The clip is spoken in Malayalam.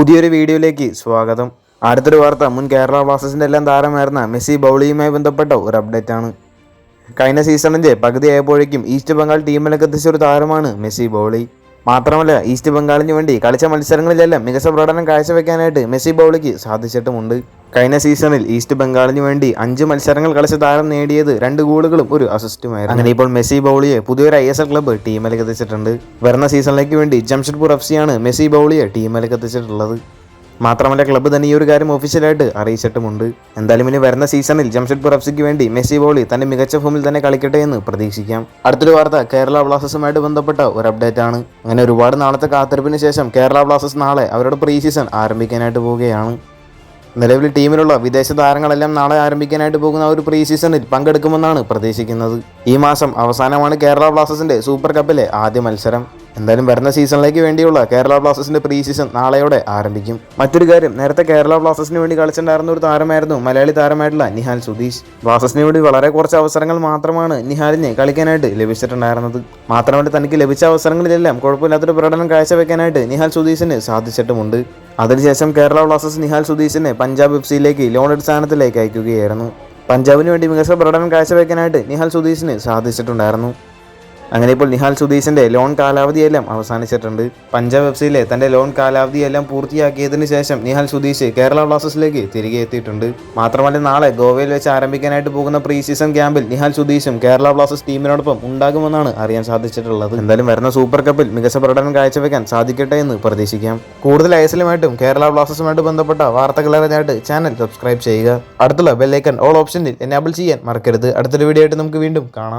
പുതിയൊരു വീഡിയോയിലേക്ക് സ്വാഗതം. അടുത്തൊരു വാർത്ത മുൻ കേരള ബ്ലാസ്റ്റേഴ്സിന്റെ എല്ലാം താരമായിരുന്ന മെസ്സി ബൗളിയുമായി ബന്ധപ്പെട്ട ഒരു അപ്ഡേറ്റ് ആണ്. കഴിഞ്ഞ സീസണിന്റെ പകുതിയായപ്പോഴേക്കും ഈസ്റ്റ് ബംഗാൾ ടീമിലേക്ക് എത്തിച്ച ഒരു താരമാണ് മെസ്സി ബൗളി. മാത്രമല്ല ഈസ്റ്റ് ബംഗാളിന് വേണ്ടി കളിച്ച മത്സരങ്ങളിലെല്ലാം മികച്ച പ്രകടനം കാഴ്ചവെക്കാനായിട്ട് മെസ്സി ബൗളിക്ക് സാധിച്ചിട്ടുമുണ്ട്. കഴിഞ്ഞ സീസണിൽ ഈസ്റ്റ് ബംഗാളിന് വേണ്ടി അഞ്ച് മത്സരങ്ങൾ കളിച്ച താരം നേടിയത് രണ്ട് ഗോളുകളും ഒരു അസിസ്റ്റുമായിരുന്നു അങ്ങനെ ഇപ്പോൾ മെസ്സി ബൗളിയെ പുതിയൊരു ഐ എസ് എൽ ക്ലബ്ബ് ടീമിലേക്ക് എത്തിച്ചിട്ടുണ്ട്. വരുന്ന സീസണിലേക്ക് വേണ്ടി ജംഷഡ്പൂർ എഫ് സിയാണ് മെസ്സി ബൗളിയെ ടീമിലേക്ക് എത്തിച്ചിട്ടുള്ളത്. മാത്രമല്ല ക്ലബ്ബ് തന്നെ ഈ ഒരു കാര്യം ഒഫീഷ്യലായിട്ട് അറിയിച്ചിട്ടുമുണ്ട്. എന്തായാലും ഇനി വരുന്ന സീസണിൽ ജംഷഡ്പൂർ എഫ് സിക്ക് വേണ്ടി മെസ്സി ബോളി തന്റെ മികച്ച ഫോമിൽ തന്നെ കളിക്കട്ടെ എന്ന് പ്രതീക്ഷിക്കാം. അടുത്തൊരു വാർത്ത കേരള ബ്ലാസ്റ്റേഴ്സുമായിട്ട് ബന്ധപ്പെട്ട ഒരു അപ്ഡേറ്റ് ആണ്. അങ്ങനെ ഒരുപാട് നാളത്തെ കാത്തിരിപ്പിന് ശേഷം കേരള ബ്ലാസ്റ്റേഴ്സ് നാളെ അവരുടെ പ്രീ സീസൺ ആരംഭിക്കാനായിട്ട് പോവുകയാണ്. നിലവിൽ ടീമിലുള്ള വിദേശ താരങ്ങളെല്ലാം നാളെ ആരംഭിക്കാനായിട്ട് പോകുന്ന ഒരു പ്രീ സീസണിൽ പങ്കെടുക്കുമെന്നാണ് പ്രതീക്ഷിക്കുന്നത്. ഈ മാസം അവസാനമാണ് കേരള ബ്ലാസ്റ്റേഴ്സിന്റെ സൂപ്പർ കപ്പിലെ ആദ്യ മത്സരം. എന്തായാലും വരുന്ന സീസണിലേക്ക് വേണ്ടിയുള്ള കേരള ബ്ലാസ്റ്റേഴ്സിന്റെ പ്രീ സീസൺ നാളെയോടെ ആരംഭിക്കും. മറ്റൊരു കാര്യം നേരത്തെ കേരള ബ്ലാസ്റ്റേഴ്സിന് വേണ്ടി കളിച്ചിട്ടുണ്ടായിരുന്ന ഒരു താരമായിരുന്നു മലയാളി താരമായിട്ടുള്ള നിഹാൽ സുധീഷ്. ബ്ലാസ്റ്റേഴ്സിന് വേണ്ടി വളരെ കുറച്ച് അവസരങ്ങൾ മാത്രമാണ് നിഹാലിന് കളിക്കാനായിട്ട് ലഭിച്ചിട്ടുണ്ടായിരുന്നത്. മാത്രമല്ല തനിക്ക് ലഭിച്ച അവസരങ്ങളിലെല്ലാം കുഴപ്പമില്ലാത്തൊരു പ്രകടനം കാഴ്ചവെക്കാനായിട്ട് നിഹാൽ സുധീഷിന് സാധിച്ചിട്ടുമുണ്ട്. അതിനുശേഷം കേരള ബ്ലാസ്റ്റേഴ്സ് നിഹാൽ സുധീഷിനെ പഞ്ചാബ് എഫ് സിയിലേക്ക് ലോൺ അടിസ്ഥാനത്തിലേക്ക് അയക്കുകയായിരുന്നു. പഞ്ചാബിന് വേണ്ടി മികച്ച പ്രകടനം കാഴ്ചവെക്കാനായിട്ട് നിഹാൽ സുധീഷിന് സാധിച്ചിട്ടുണ്ടായിരുന്നു. അങ്ങനെ ഇപ്പോൾ നിഹാൽ സുധീഷിന്റെ ലോൺ കാലാവധിയെല്ലാം അവസാനിച്ചിട്ടുണ്ട്. പഞ്ചാബ് എഫ് തന്റെ ലോൺ കാലാവധിയെല്ലാം പൂർത്തിയാക്കിയതിനു ശേഷം നിഹാൽ സുധീഷ് കേരള ബ്ലാസ്റ്റേഴ്സിലേക്ക് തിരികെ എത്തിയിട്ടുണ്ട്. മാത്രമല്ല നാളെ ഗോവയിൽ വെച്ച് ആരംഭിക്കാനായിട്ട് പോകുന്ന പ്രീ സീസൺ ക്യാമ്പിൽ നിഹാൽ സുധീഷും കേരള ബ്ലാസ്റ്റേഴ്സ് ടീമിനോടൊപ്പം ഉണ്ടാകുമെന്നാണ് അറിയാൻ സാധിച്ചിട്ടുള്ളത്. എന്തായാലും വരുന്ന സൂപ്പർ കപ്പിൽ മികച്ച പ്രകടനം കാഴ്ചവെക്കാൻ സാധിക്കട്ടെ എന്ന് പ്രതീക്ഷിക്കാം. കൂടുതൽ ഐസലുമായിട്ടും കേരള ബ്ലാസ്റ്റേഴ്സുമായിട്ട് ബന്ധപ്പെട്ട വാർത്തകൾ അറിഞ്ഞായിട്ട് ചാനൽ സബ്സ്ക്രൈബ് ചെയ്യുക. അടുത്തുള്ള ബെല്ലൈക്കൺ ഓൾ ഓപ്ഷനിൽ എനാബിൾ ചെയ്യാൻ മറക്കരുത്. അടുത്തൊരു വീഡിയോ ആയിട്ട് നമുക്ക് വീണ്ടും കാണാം.